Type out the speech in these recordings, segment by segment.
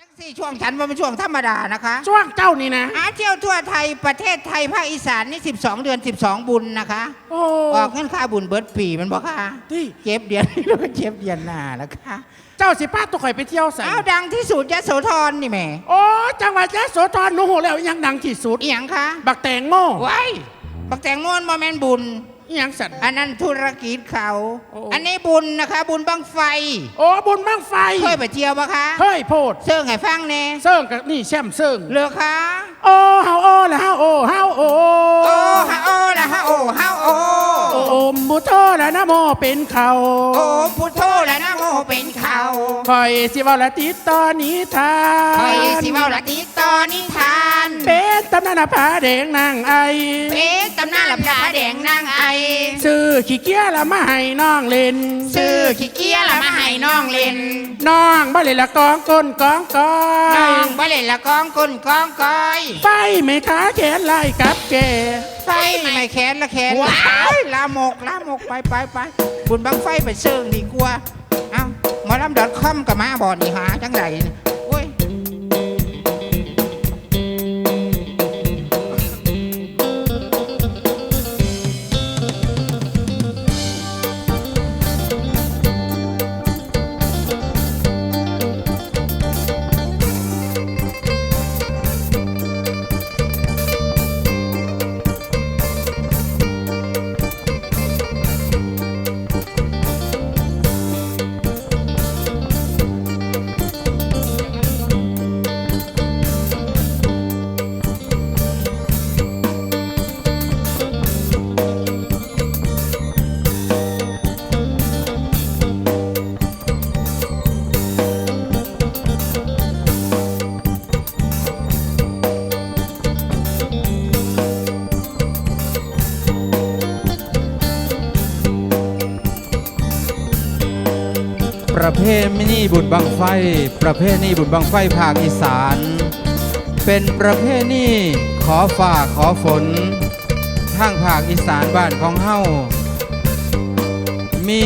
จังสี่ช่วงฉันว่าเป็นช่วงธรรมดานะคะ ช่วงเจ้านี่นะ หาเที่ยวทั่วไทยประเทศไทยภาคอีสานนี่ 12 เดือน 12 บุญนะคะโอ้ออกเงินค่าบุญเบิร์ดปีมันบอกค่ะที่เจ็บเดือนนี้แล้วก็เจ็บเดือนหน้านะคะเจ้าสิป้าตัวข่อยไปเที่ยวใส่อ้าวดังที่สุดยโสธรนี่แหม่โอ้จังหวัดยะโสธรหนูโหแล้วยังดังที่สุดอีหยังคะบักแตงโมไว้บักแตงโมนโมเมนบุญ อีหยังสัตว์ อันนั้นธุรกิจเขา โอ้ อันนี้บุญนะคะ บุญบังไฟโอ้บุญบ้างไฟเคยไปเที่ยวปะคะเฮ้ยโพดเสื่องให้ฟังแน่เซิ่งกับนี่แช่มเซิ่งเหลือคะโอ้เฮาโอ้ละเฮาโอ้เฮาโอ้โอ้ฮะโอ้ละฮะโอ้ฮะโอ้ โอ้โอมบุโตละนะโมเป็นเขาโอ้พุทโธและนะโมเป็นเขาคอยสิเว่าละติดตอนนี้ทาคอยสิเว้าละติตอนิทานเป็นตำนานผาแดงนางไอ เป็นตำนานละพระแดงนางไอ ซื้อขี้เกียจละมาให้น้องเล่นซื้อขี้เกียจละมาให้น้องเล่น น้องบ่เลยละกองก้นกองกอน้อยงบ่เล่นละกองกุนกองกอย ไฟไม่ขาแขนไล่กับแก ไฟไม่แขนละแขนว้าวลามกลามกไปไปไปบุญบังไฟไปเชิงดีกว่า เอ้าหมอลำดอทคอมกับมาบ่อนี่หาจังไดนี่โอ้ยปร เภทมินิบุญบังไฟ ประเภทนี้บุญบังไฟภาคอีสาน เป็นประเภทนี้ขอฝ่าขอฝนทางภาคอีสานบ้านของเฮามี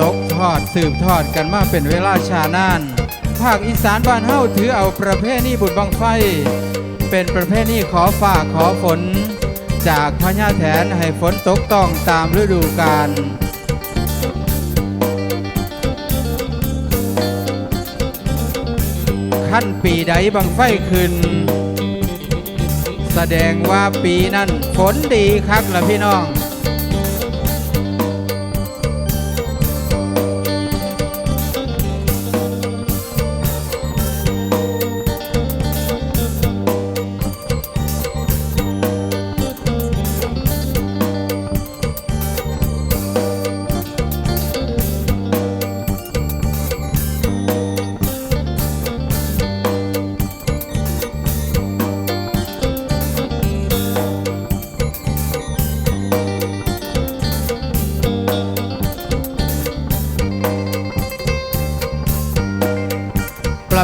ตกทอดสืบทอดกันมาเป็นเวลาชานาน ภาคอีสานบ้านเฮาถือเอาประเภทนี้บุญบังไฟ เป็นประเภทนี้ขอฝ่าขอฝน จากพญาแถนให้ฝนตกต้องตามฤดูกาล ขั้นปีใดบังไฟขึ้น แสดงว่าปีนั้นฝนดีคักละพี่น้อง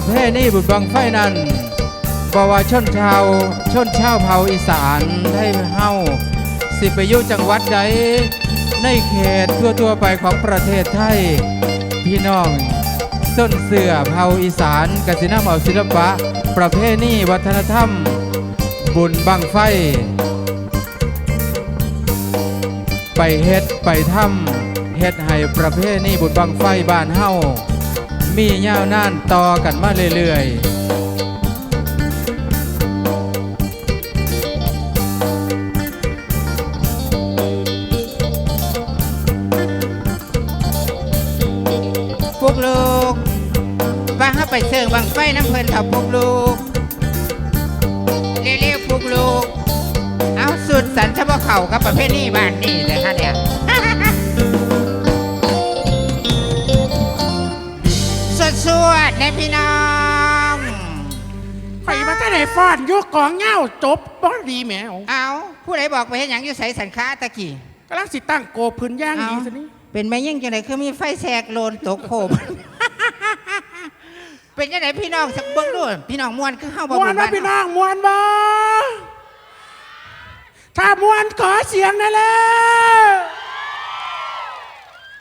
เภทนี้บุญบังไฟนั้นบว่าชนชาวชนชาวเผ่าอีสานให้เฮาสิไปยู่จังหวัดใดในเขตทั่วๆไปของประเทศไทย พี่น้องส้นเสือเผ่าอีสานกสินำเอาศิลปะ ประเพณีวัฒนธรรม บุญบังไฟ ไปเฮ็ดไปทำเฮ็ดให้ประเพณีบุญบังไฟบ้านเฮา มียาวนานต่อกันมาเรื่อยๆพวกลูกว่าเฮาไปเชิร์งบังไฟน้ำเพลินเถาพวกลูกเร็วๆพวกลูก เอาสุดสันเฉพาะเขากับประเภทนี้บ้านนี่เลยค่ะเนี่ย สวดสวดๆนะพี่น้องข่อยมาจะได้ฟ้อนอยุกกองเง่าจบบ่ดีแหมวเอาผู้ใดบอกไปเห็นอย่างอยู่ใส่สันค้าตะกี้กำลังสิตั้งโกพื้นย่างเอาดีซะนี่เป็นแม่ยิ่งจังไดคือมีไฟแสกโลนตกโคมเป็นจังไดพี่น้องสักเบิ้งด้วยพี่น้องม่วนคือเฮาบ่มวนบุญบ่บ้านพี่น้องมวนบ่ถ้ามวนขอเสียงหนะแล้ว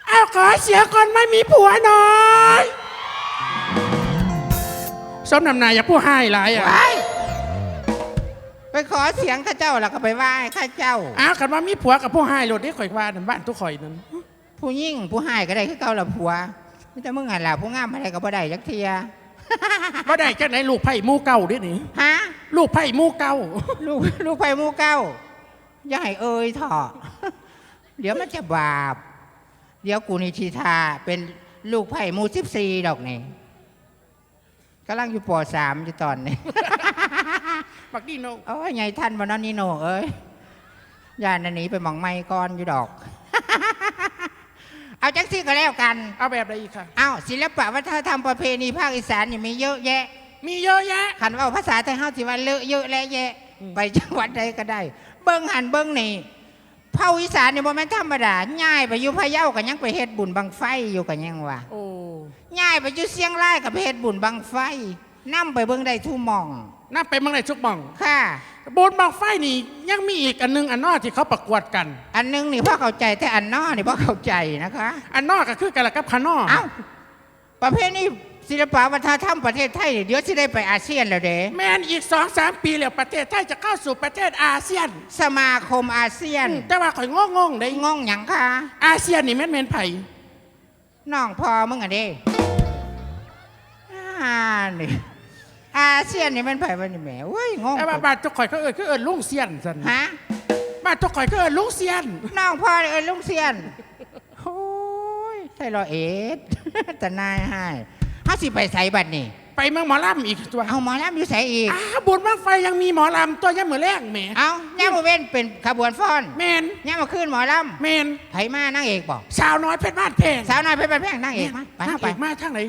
เอาขอเสียงคนไม่มีผัวหน่อย สมนำหนายอย่าผู้ให้หลายอะไปไปขอเสียงข้าเจ้าแล้วก็ไปไหว้ข้าเจ้า อ้าวกันว่ามีผัวกับผู้ให้รถได้ข่อยว่านั่นบ้านทุกข่อยนั่นผู้ยิ่งผู้ให้ก็ได้คือเก่าละผัวไมแต่จะมึงอะล่ะผู้งามอะไรก็บ่ได้จักเทียบ่ได้จังไหนลูกไผ่หมู่เก่าเด้นี่ฮะลูกไผ่หมู่เก่า ลูกลูกไผ่หมูเก้าอย่าให้เอ่ยเถอะเดี๋ยวมันจะบาป เดี๋ยวกูนิชิทาเป็นลูกไผ่หมูสิบสี่ดอกนี่ กำลังอยู่ปสามอยู่ตอนนี้ บักดีโนโอ้ยไงท่านวันนั้นนี่โนเอ้ยย่านอันนี้ไปหมองไม่ก่อนอยู่ดอก เอาจังซี่ก็แล้วกัน เอาแบบใดอีกค่ะ เอาศิลปะวัฒนธรรมประเพณีภาคอีสานนี่มีเยอะแยะ มีเยอะแยะ ขันว่าภาษาไทยเฮาสิว่าเลอะเยอะและแยะ อืม ไปจังหวัดใดก็ได้ เบิ้งหันเบิ้งนี่เผ่าอีสานนี่บ่แม่นธรรมดาง่ายไปอยู่พะเยาก็ยังไปเฮ็ดบุญบังไฟอยู่ก็ยังว่าโอ้ ง่ายไปอยู่เชียงรายก็ไปเฮ็ดบุญบังไฟนํไปเบิ่งได้ทุกหมองน่าไปเมืองไหนชุกหมองค่ะบนบางไฟนี่ยังมีอีกอันหนึงอันนอกที่เขาประกวดกัน อันหนึงนี่พ่อเข้าใจแต่อันนอนี่พ่อเข้าใจนะคะ อันนอกก็คือกันละกับขานอกเอ้า ประเภทนี้ศิลปะวัฒนธรรมประเทศไทยนี่เดี๋ยวสิได้ไปอาเซียนแล้วเด้แมนอีกสองสามปีแล้วประเทศไทยจะเข้าสู่ประเทศอาเซียน สมาคมอาเซียนแต่ว่าข่อยงงงๆได้งงหยังคะอาเซียนนี่แม่นแม่นไผ่น้องพอมึงอะเด้ อ่านี่อาเซียนนี่มันไผวันนี่แหมเว้ยงงแต่ว่าบ้านทุกข่อยก็เอิญก็เอิญลุงเซียนสันฮะบ้านทุกข่อยก็เอิญลุงเซียน น้องพ่อเอ้ยลุงเซียนโอ้ยไทรอยเอสแต่นายให้เฮาสิไปใส่บัดนี่ไปเมืองหมอลำอีกตัวเอาหมอลำอยู่ใส่อีก อ้าบุญบ้างไฟยังมีหมอลำตัวยังเหมือนแรงแหมเอาย่ามาเว้นเป็นขบวนฟ้อนแมนย่ามาขึ้นหมอลแมนำไผมานางเอกบอกสาวน้อยเพชรบ้านเพลงสาวน้อยเพชรบ้านแพงนางเอกมาไปนางไปเอกมาทางไหน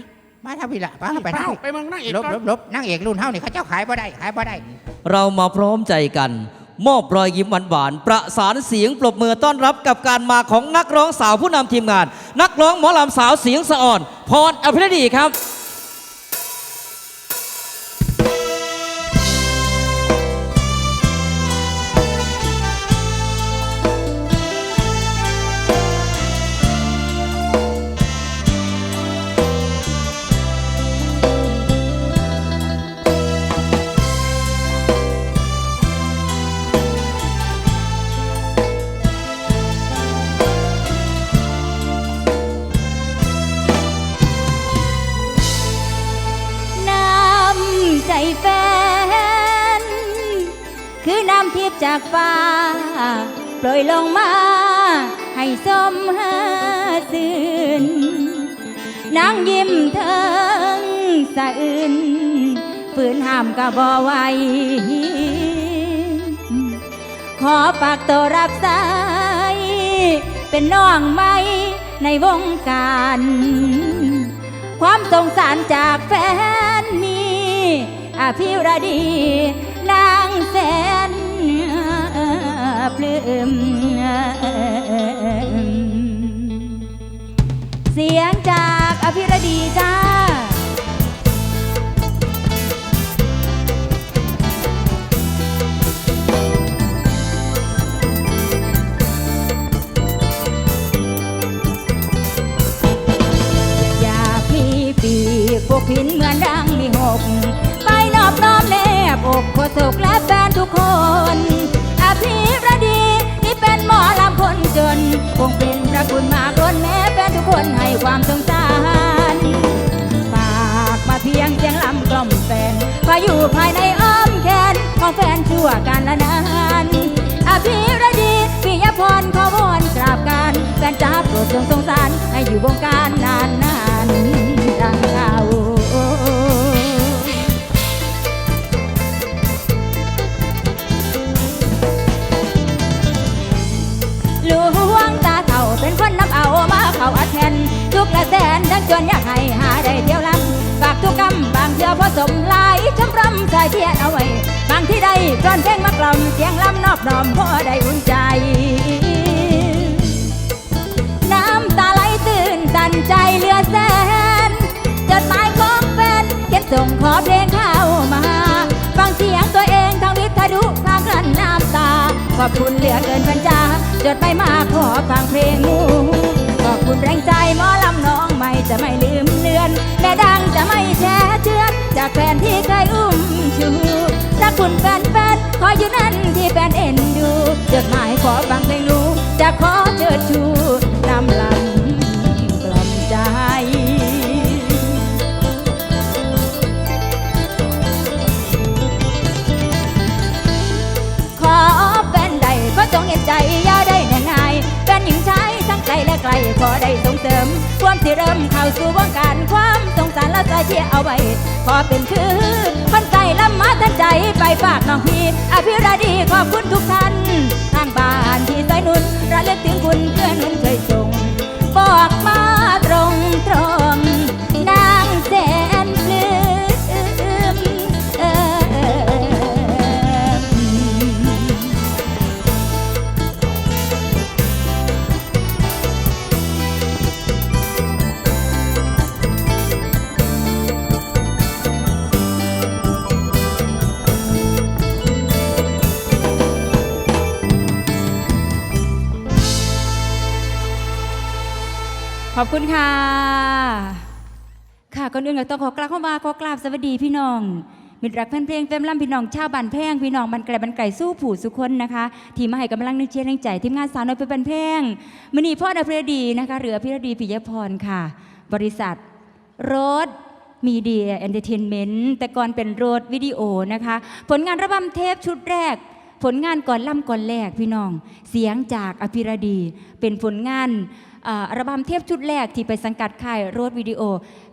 มาทางพี่ละไปไปเป้าทางไปเมืองนางเอกลบก่อนลบลบนางเอกรุ่นเฮานี่เขาเจ้าขายบ่ได้ขายบ่ได้ เรามาพร้อมใจกัน มอบรอยยิ้มหวานๆประสานเสียงปรบมือต้อนรับกับการมาของนักร้องสาวผู้นำทีมงาน นักร้องหมอลำสาวเสียงสะอ่อน พรอภิรดีครับ โปรยลงมา ให้สมหาสื่นนางยิ้มเทิงสะอื่นฝืนห้ามกะบ่ไหวขอฝากตัวรับสายเป็นน้องใหม่ในวงการ ความสงสารจากแฟนมีอภิรดีนางแสน ปลื้มเสียงจากอภิรดีจ้าอยากมีปีกพวกพินเหมือนดังมีหก ไปนอบน้อมแนบอกโคศกและแฟนทุกคน ระคุณมากล้นแม้แฟนทุกคนให้ความสงสารฝากมาเพียงเสียงลำกล่อมแฟนพาอยู่ภายในอ้อมแขนของแฟนชั่วการละนานอภิรดีปิยพรขอวอนกราบการแฟนจ้าโปรดจงสงสารให้อยู่วงการนาน ละแสนทั้งจนอยากให้หาได้เที่ยวลำฝากทุกกำบางเทือผสมลายชมรำใส่เทียนเอาไว้ บางที่ใดกลอนเพลงมากล่อมเสียงลำนอบน้อมพอได้อุ่นใจ น้ำตาไหลตื่นตันใจเหลือแสนจดหมายของแฟนเขียนส่งขอเพลงเข้ามา ฟังเสียงตัวเองทางวิทยุพางกลั้นน้ำตา ขอบคุณเหลือเกินพันจาจดไปมาขอฟังเพลงงูุญแรงใจหมอลำน้องใหม่จะไม่ลืมเลือน แม่ดังจะไม่แช่เชือจากแฟนที่เคยอุ้มชูรักคุณแฟนๆขออยู่นั่นที่แฟนเอ็นดูจดหมายขอฟังเพลงรู้จะขอเจิดชู และไกลขอได้ส่งเสริม ความที่เริ่มเข้าสู่วงการความสงสารและใจเชียเอาไว้ขอเป็นคือ คนใจลำมาทันใจไปฝากน้องพี่อภิรดีขอบคุณทุกท่านทางบ้านที่ใจนุนระลึกถึงคุณเพื่อนหนุนเคยส่งบอกมา อบคุณค่ะ ค่ะก่อนอื่นก็ต้องขอกราบเข้ามาขอกราบสวัสดีพี่น้องมิตรรักแฟนเพลงแฟมล่ำพี่น้องชาวบ้านแพงพี่น้องบันไกลบันไก่สู้ผู้สุคนนะคะ ที่มาให้กำลังนึกเชียร์แรงใจทีมงานสาวน้อยเป็นบันแพงมณีพ่อดาพรดีนะคะเรือพิรดีปิยพรค่ะ บริษัทรถมีเดียเอนเตอร์เทนเมนต์แต่ก่อนเป็นโรดวิดีโอนะคะ ผลงานระบำเทปชุดแรก ผลงานก่อนล่ำก่อนแรกพี่น้อง เสียงจากอภิรดี เป็นผลงาน อัลบั้มเทปชุดแรกที่ไปสังกัดค่ายโรดวิดีโอ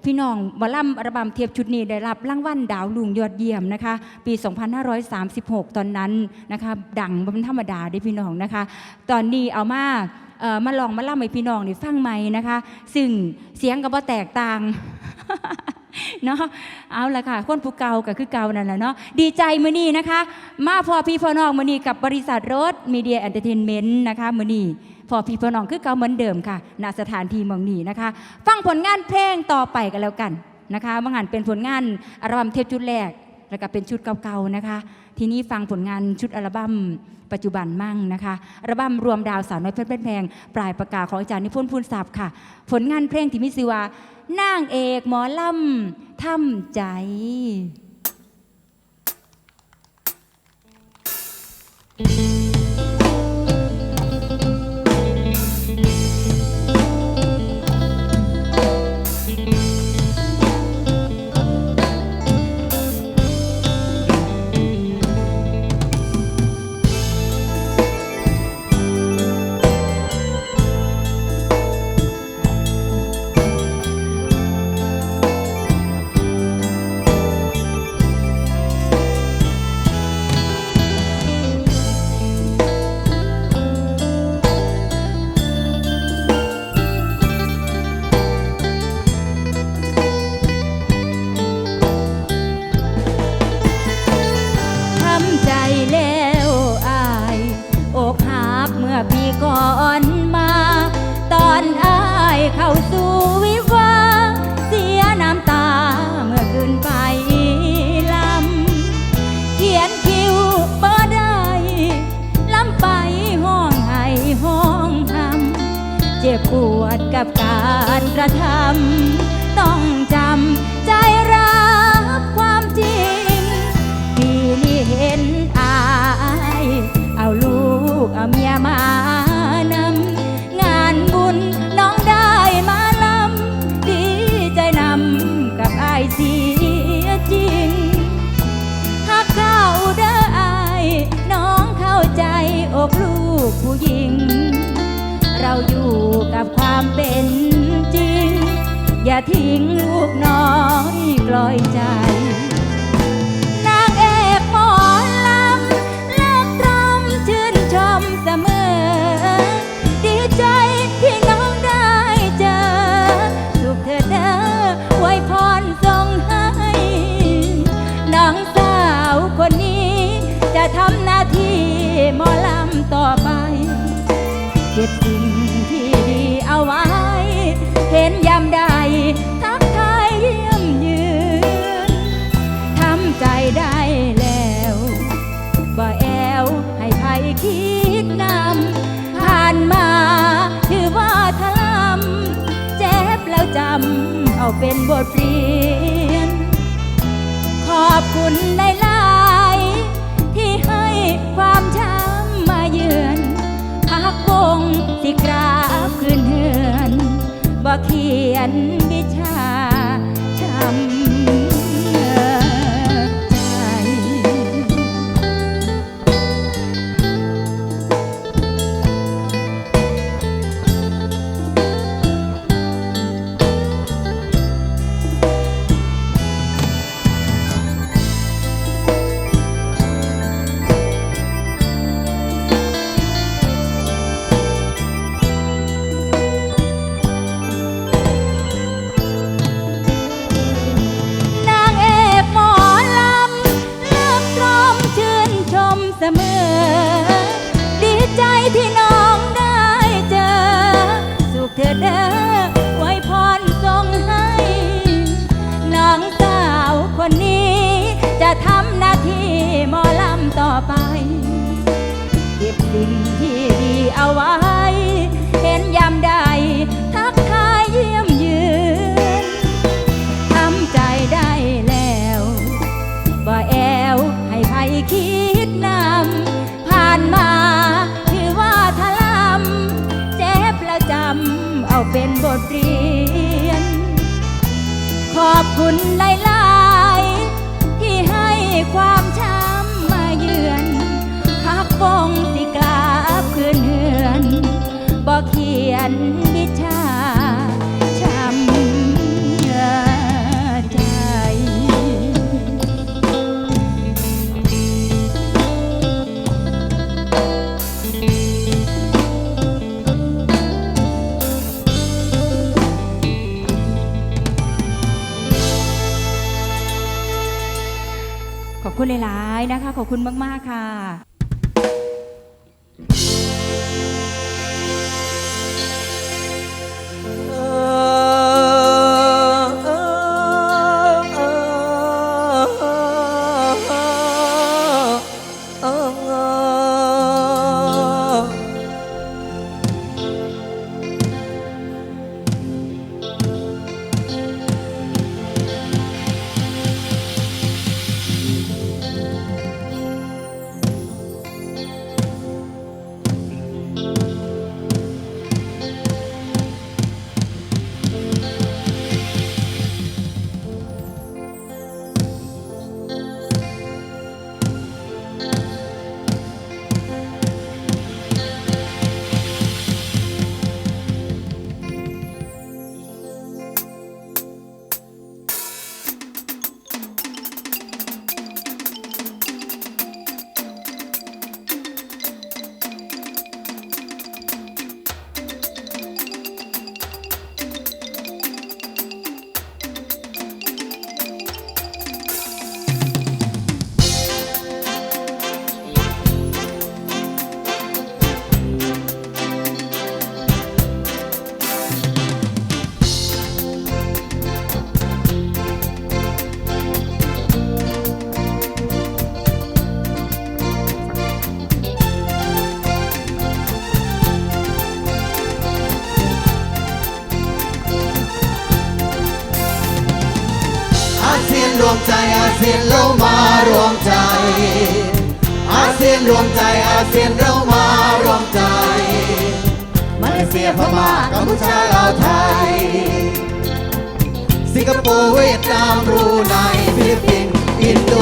พี่น้องบอล่ำอัลบั้มเทปชุดนี้ได้รับรางวัลดาวลุงยอดเยี่ยมนะคะปี 2536 ตอนนั้นนะคะดังบ่เป็นธรรมดาเด้พี่น้องนะคะ ตอนนี้เอามามาลองมาล่ำให้พี่น้องนี่ฟังใหมนะคะ ซึ่งเสียงก็บ่แตกต่างเนาะเอาละค่ะ คนผู้เก่าก็คือเก่านั่นแหละเนาะดีใจมือนี้นะคะ มาพอพี่พอน้องมือนี้กับบริษัทรถมีเดียแอนเตอร์เทนเมนต์นะคะมือนี้ พอพี่พอน้องคือเก่าเหมือนเดิมค่ะณสถานที่เมืองนี้นะคะ ฟังผลงานเพลงต่อไปกันแล้วกันนะคะบางหันเป็นผลงานอัลบั้มเทปชุดแรกแล้วก็เป็นชุดเก่าๆนะคะ ทีนี้ฟังผลงานชุดอัลบั้มปัจจุบันมั่งนะคะอัลบั้มรวมดาวสาวน้อยเพชรแพงปลายประกาศของอาจารย์นิพนธ์พูนศัพท์ค่ะ ผลงานเพลงที่มีชื่อว่านางเอกหมอลำทำใจท อนมา ตอนอายเข้าสู่วิวา เสียน้ำตาเมื่อคืนไปลำ เขียนคิวบ่ได้ลำไปห้องไห้ห้องทำเจ็บปวดกับการกระทำ กับความเป็นจริง อย่าทิ้งลูกน้อยกลอยใจนางเอกหมอลำเลิกรำชื่นชม เรียน ขอบคุณหลายที่ให้ความช้ำมาเยือนพักวงที่กราบคืนเฮือนบ่เขียน คะขอบคุณมาก ๆ ค่ะ นรวมใจอาเซียนเรามารวมใจ มาเลเซียพม่ากัมพูชาลาวไทย สิงคโปร์เวียดนามบรูไนฟิลิปปินส์อินโด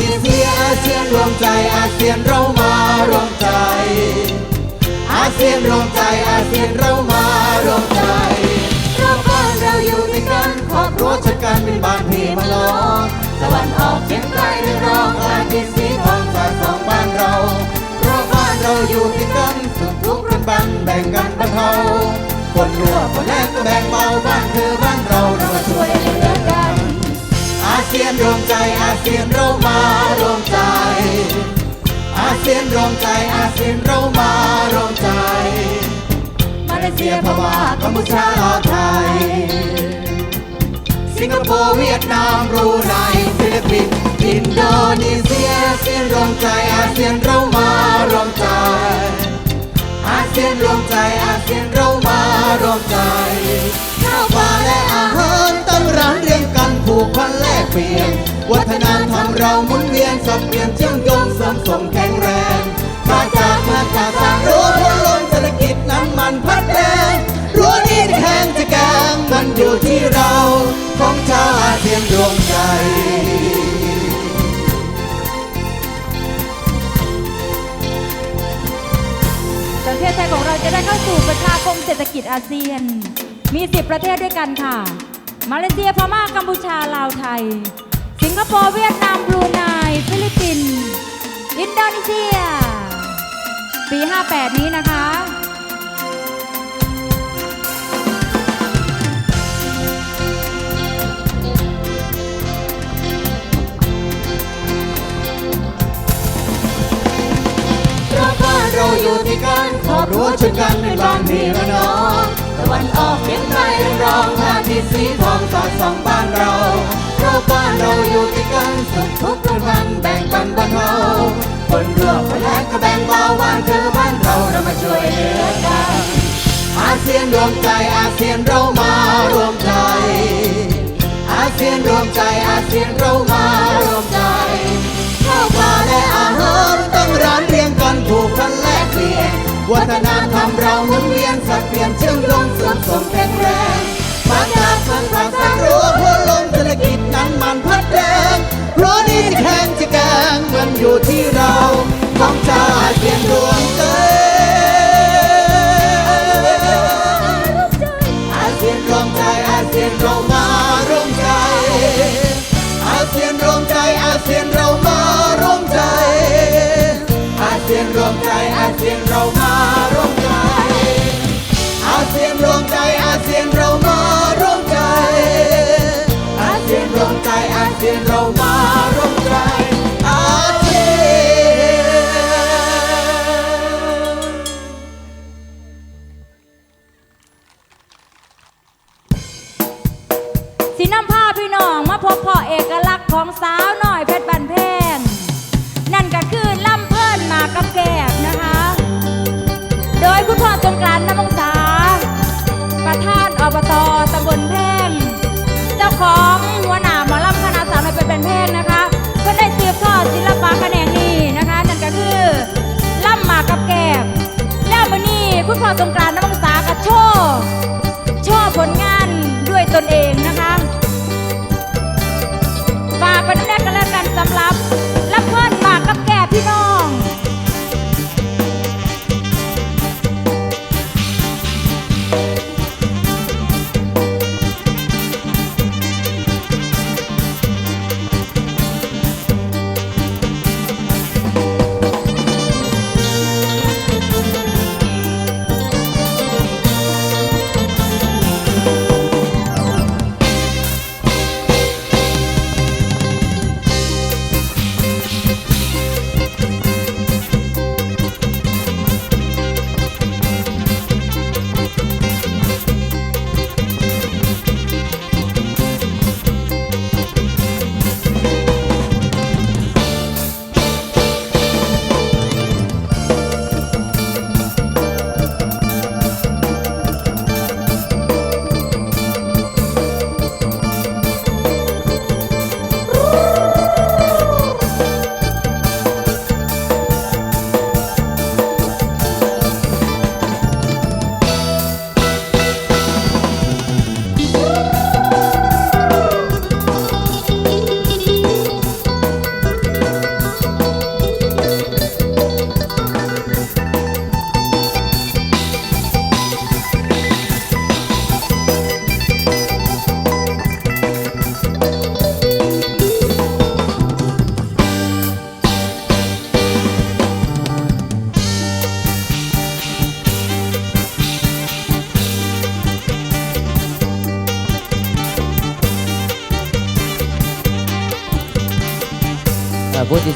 นีเซียอาเซียนรวมใจอาเซียนเรามารวมใจ อาเซียนรวมใจอาเซียนเรามารวมใจรอบบ้านเราอยู่ด้วยกันครอบครัวชะกันเป็นบ้านพี่ แบ่งกันบรรเทาคนรวคนแรกก็แบ่งเบาบ้านคือบ้านเราเรามาช่วยเหลือกัน อาเซียนรวมใจอาเซียนเรามารวมใจ อาเซียนรวมใจอาเซียนเรามารวมใจ มาเลเซียพม่ากัมพูชาลาวไทย สิงคโปร์เวียดนามบรูไนฟิลิปปินส์อินโดนีเซียอาเซียนรวมใจอาเซียนเรามารวมใจ อาเซียนรวมใจอาเซียนเรามารวมใจข้าวปลาและอาหารตั้งร้านเรียงกันผูกพันแลกเปลี่ยน วัฒนธรรมเราหมุนเวียนสับเปลี่ยนเชื่อมโยงเสริมสมแข็งแรงมาจากเมืองจากสางรั้วพลล้นเศรษฐกิจนั้นมันพัดแรงรั้วนี้แข็งจะแกล้งมันอยู่ที่เราของชาวอาเซียนรวมใจ ไทยของเราจะได้เข้าสู่ประชาคมเศรษฐกิจอาเซียน มี 10 ประเทศด้วยกันค่ะ มาเลเซียพม่ากัมพูชาลาวไทย สิงคโปร์เวียดนามบรูไนฟิลิปปินส์อินโดนีเซีย ปี 58 นี้นะคะ เราอยู่ที่กันขอบรั้วชนกันเป็นบ้านพี่และน้องตะวันออกเฉียงใต้ร้องหาที่สีทองสอดส่องบ้านเราเพราะบ้านเราอยู่ที่กันสุขทุกข์ร่วมกันแบ่งปันบรรเทาคนรวมคนแรกก็แบ่งเบาหวานคือบ้านเราเรามาช่วยเหลือกันอาเซียนรวมใจอาเซียนเรามารวมใจ อาเซียนรวมใจอาเซียนเรามารวมใจาวปลาและอาหารต้องร้านเรียงกันผูกพันแลกเปลี่ยน วัฒนธรรมเราหมุนเวียนสับเปลี่ยนเชื่อมโยงเสริมสมแข็งแรงมาจากเมืองภาษารั้วหัวลมเศรษฐกิจนั้นมันพัดแรงเพราะนี่จะแข่งจะแกงมันอยู่ที่เราของชาอาเซียนร คุณพ่อสงกรานต์น้ำมงษากระโชว์ชอบผลงานด้วยตนเองนะคะ ฝากไปด้วยกันแล้วกันสำหรับรับเพื่อนฝากกับแก่พี่น้อง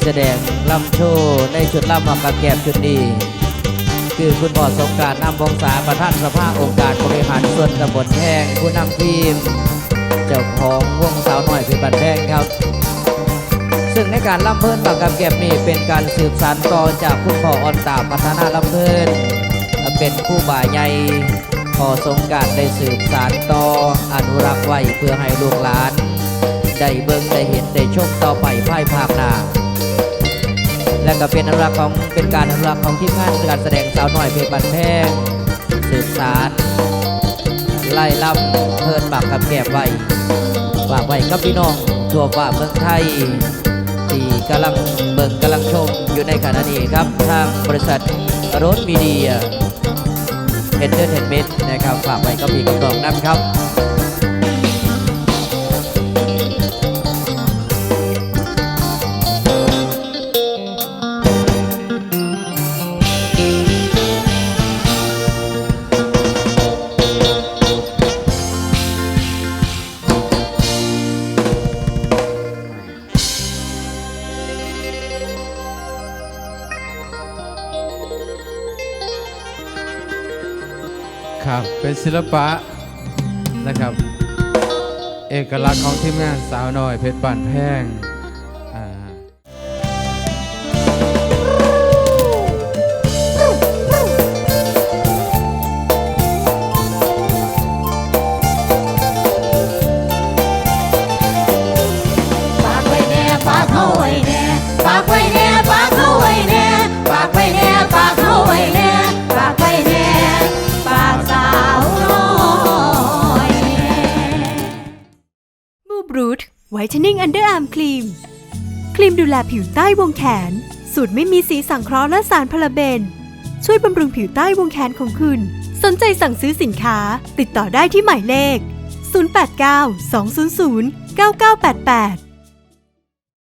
แสดงลำโชว์ในชุดลำมากับแกบชุดนี้ คือคุณพ่อสงการนำวงศาประธานสภาองค์การบริหารส่วนตำบลแพงผู้นำทีม เจ้าของวงสาวหน่อยเป็นบันแพงครับ ซึ่งในการลำเพิ่นบักกับแก็บนี่เป็นการสืบสานต่อจากคุณพ่ออ่อนตาพัฒนาลำเพิ่นเป็นผู้บ่าใหญ่พอสงการได้สืบสานต่ออนุรักษ์ไว้เพื่อให้ลูกหลานได้เบิ่งได้เห็นได้ชมต่อไปภายภาคหน้า และก็เป็นอนุรักษ์ของเป็นการอนุรักษ์ของทีมงานการแสดงสาวหน้อยเพชรบันแพงสืบสารไล่ลำเทินหมากกับแกบไว้ฝากไว้กับพี่น้องทั่วฟ้าเมืองไทยที่กำลังเบิ่งกำลังชมอยู่ในขณะนี้ครับ ทางบริษัทรถมีเดียเอ็นเตอร์เทนเมนต์นะครับฝากไว้กับพี่กับน้องน้ำครับ เป็นศิลปะนะครับ เอกลักษณ์ของทีมงานสาวน้อยเพชรบ้านแพง ม ครีมดูแลผิวใต้วงแขน สูตรไม่มีสีสังเคราะห์และสารพาราเบน ช่วยบำรุงผิวใต้วงแขนของคุณ สนใจสั่งซื้อสินค้า ติดต่อได้ที่หมายเลข 089 200 9988